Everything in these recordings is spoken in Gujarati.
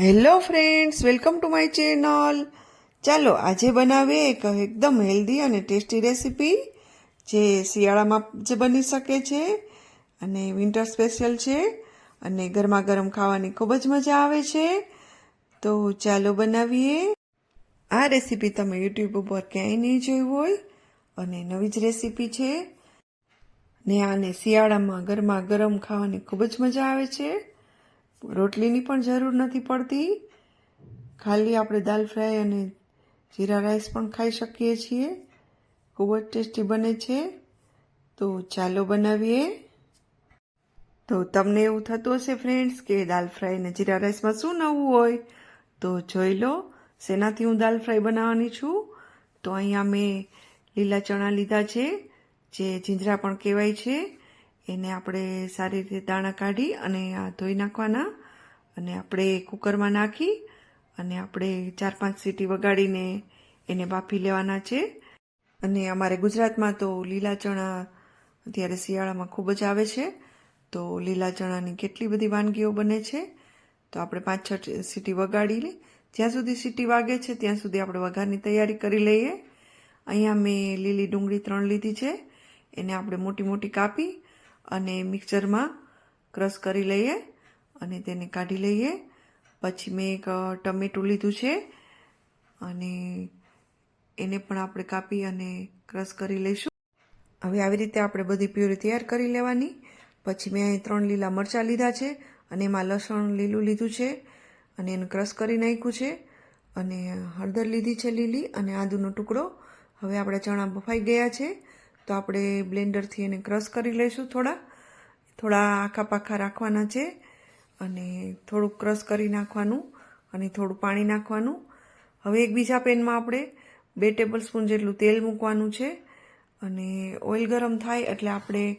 Hello friends, welcome to my channel. ચાલો, આજે બનાવીએ એક એકદમ હેલ્ધી અને ટેસ્ટી રેસીપી, જે શિયાળામાં જ બની શકે છે અને વિન્ટર સ્પેશિયલ છે અને ગરમા ગરમ ખાવાની ખૂબ જ મજા આવે છે. તો ચાલો બનાવીએ. આ રેસીપી તમે યુટ્યુબ ઉપર ક્યાંય નહીં જોઈ હોય અને નવી જ રેસીપી છે. ને આને શિયાળામાં ગરમા ગરમ ખાવાની ખૂબ જ મજા આવે છે. રોટલીની પણ જરૂર નથી પડતી. ખાલી આપણે દાલ ફ્રાય અને જીરા રાઈસ પણ ખાઈ શકીએ છીએ. ખૂબ જ ટેસ્ટી બને છે. તો ચાલો બનાવીએ. તો તમને એવું થતું હશે ફ્રેન્ડ્સ કે દાલ ફ્રાય અને જીરા રાઈસમાં શું નવું હોય? તો જોઈ લો, શેનાથી હું દાલ ફ્રાય બનાવવાની છું? તો અહીંયા મેં લીલા ચણા લીધા છે, જે જીંજરા પણ કહેવાય છે. એને આપણે સારી રીતે દાણા કાઢી અને આ ધોઈ નાખવાના અને આપણે કુકરમાં નાખી અને આપણે ચાર પાંચ સીટી વગાડીને એને બાફી લેવાના છે. અને અમારે ગુજરાતમાં તો લીલા ચણા અત્યારે શિયાળામાં ખૂબ જ આવે છે. તો લીલા ચણાની કેટલી બધી વાનગીઓ બને છે? તો આપણે પાંચ છ સીટી વગાડી લઈ જ્યાં સુધી સીટી વાગે છે, ત્યાં સુધી આપણે વઘારની તૈયારી કરી લઈએ. અહીંયા મેં લીલી ડુંગળી ત્રણ લીધી છે. એને આપણે મોટી મોટી કાપી અને મિક્સરમાં ક્રશ કરી લઈએ અને તેને કાઢી લઈએ. પછી મેં એક ટમેટું લીધું છે અને એને પણ આપણે કાપી અને ક્રશ કરી લઈશું. હવે આવી રીતે આપણે બધી પ્યુરી તૈયાર કરી લેવાની. પછી મેં અહીં ત્રણ લીલા મરચાં લીધા છે અને એમાં લસણ લીલું લીધું છે અને એને ક્રશ કરી નાખ્યું છે અને હળદર લીધી છે લીલી અને આદુનો ટુકડો. હવે આપણે ચણા બફાઈ ગયા છે. તો આપણે બ્લેન્ડરથી એને ક્રશ કરી લઈશું થોડા. થોડા આખા પાખા રાખવાના છે અને થોડુંક ક્રશ કરી નાખવાનું અને થોડું પાણી નાખવાનું. હવે એક બીજા પેનમાં આપણે બે ટેબલ સ્પૂન જેટલું તેલ મૂકવાનું છે અને ઓઇલ ગરમ થાય એટલે આપણે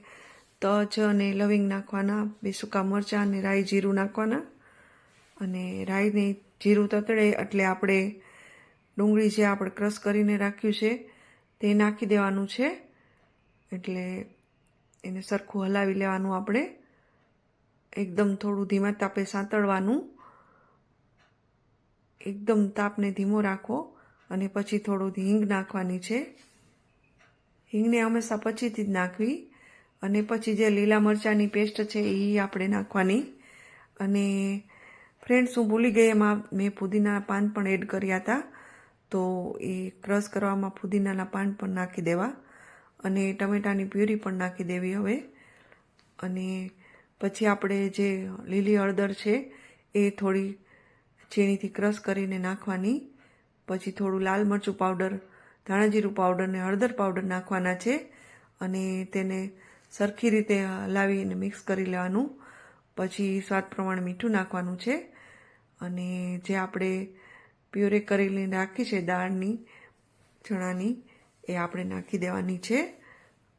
તજ અને લવિંગ નાખવાના, બે સૂકા મરચાં અને રાઈ જીરું નાખવાના. અને રાઈને જીરું તતડે એટલે આપણે ડુંગળી જે આપણે ક્રશ કરીને રાખ્યું છે તે નાખી દેવાનું છે. એટલે એને સરખું હલાવી લેવાનું આપણે. એકદમ થોડું ધીમા તાપે સાંતળવાનું. એકદમ તાપને ધીમો રાખો અને પછી થોડું હિંગ નાખવાની છે. હિંગને હંમેશા પછીથી જ નાખવી અને પછી જે લીલા મરચાંની પેસ્ટ છે એ આપણે નાખવાની. અને ફ્રેન્ડ્સ, હું ભૂલી ગઈ, એમાં મેં પુદીનાના પાન પણ એડ કર્યા હતા. તો એ ક્રશ કરવામાં પુદીનાના પાન પણ નાખી દેવા. અને ટમેટાની પ્યુરી પણ નાખી દેવી હવે. અને પછી આપણે જે લીલી હળદર છે, એ થોડી ઝીણીથી ક્રશ કરીને નાખવાની. પછી થોડું લાલ મરચું પાવડર, ધાણાજીરું પાવડર ને હળદર પાવડર નાખવાના છે. અને તેને સરખી રીતે હલાવીને મિક્સ કરી લેવાનું. પછી સ્વાદ પ્રમાણે મીઠું નાખવાનું છે. અને જે આપણે પ્યુરે કરીને રાખી છે દાળની, ચણાની એ આપણે નાખી દેવાની છે.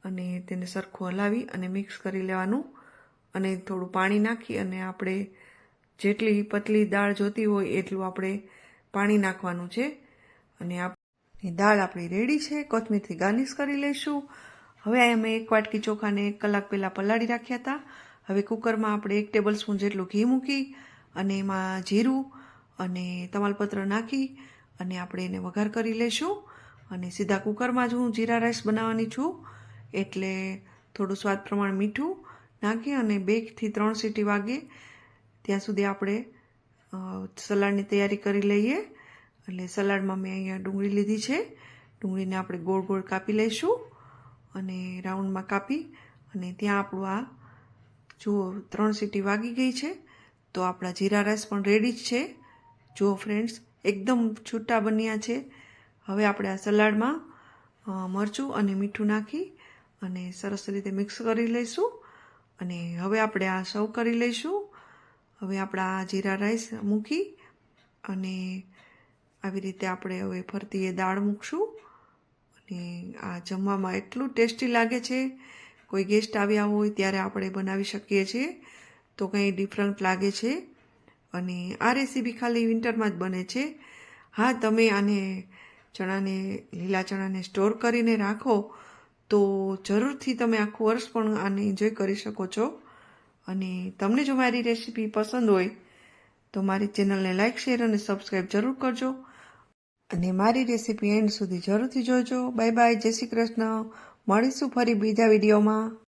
અને તેને સરખું હલાવી અને મિક્સ કરી લેવાનું. અને થોડું પાણી નાખી અને આપણે જેટલી પતલી દાળ જોતી હોય એટલું આપણે પાણી નાખવાનું છે. અને આપણી દાળ આપણી રેડી છે. કોથમીરથી ગાર્નિશ કરી લઈશું. હવે અમે એક વાટકી ચોખાને એક કલાક પહેલાં પલાળી રાખ્યા હતા. હવે કુકરમાં આપણે એક ટેબલ સ્પૂન જેટલું ઘી મૂકી અને એમાં જીરું અને તમાલપત્ર નાખી અને આપણે એને વઘાર કરી લઈશું. અને સીધા કુકરમાં જ હું જીરા રાઈસ બનાવવાની છું. એટલે થોડું સ્વાદ પ્રમાણે મીઠું નાખી અને બેથી ત્રણ સીટી વાગે ત્યાં સુધી આપણે સલાડની તૈયારી કરી લઈએ. એટલે સલાડમાં મેં અહીંયા ડુંગળી લીધી છે. ડુંગળીને આપણે ગોળ ગોળ કાપી લઈશું અને રાઉન્ડમાં કાપી અને ત્યાં આપણું આ, જુઓ, ત્રણ સીટી વાગી ગઈ છે. તો આપણા જીરા રાઈસ પણ રેડી જ છે. જુઓ ફ્રેન્ડ્સ એકદમ છૂટા બન્યા છે. હવે આપણે આ સલાડમાં મરચું અને મીઠું નાખી અને સરસ રીતે મિક્સ કરી લઈશું. અને હવે આપણે આ સર્વ કરી લઈશું. હવે આપણા જીરા રાઈસ મૂકી અને આવી રીતે આપણે હવે ફરતી એ દાળ મૂકશું. અને આ જમવામાં એટલું ટેસ્ટી લાગે છે, કોઈ ગેસ્ટ આવ્યા હોય ત્યારે આપણે બનાવી શકીએ છીએ, તો કંઈ ડિફરન્ટ લાગે છે. અને આ રેસીપી ખાલી વિન્ટરમાં જ બને છે. હા, તમે આને ચણાને, લીલા ચણાને સ્ટોર કરીને રાખો, તો જરૂરથી તમે આખું વર્ષ પણ આને એન્જોય કરી શકો છો. અને તમને જો મારી રેસીપી પસંદ હોય, તો મારી ચેનલને લાઇક શેર અને સબસ્ક્રાઈબ જરૂર કરજો. અને મારી રેસીપી એન્ડ સુધી જરૂરથી જોજો. બાય બાય જય શ્રી કૃષ્ણ. મળીશું ફરી બીજા વિડીયોમાં.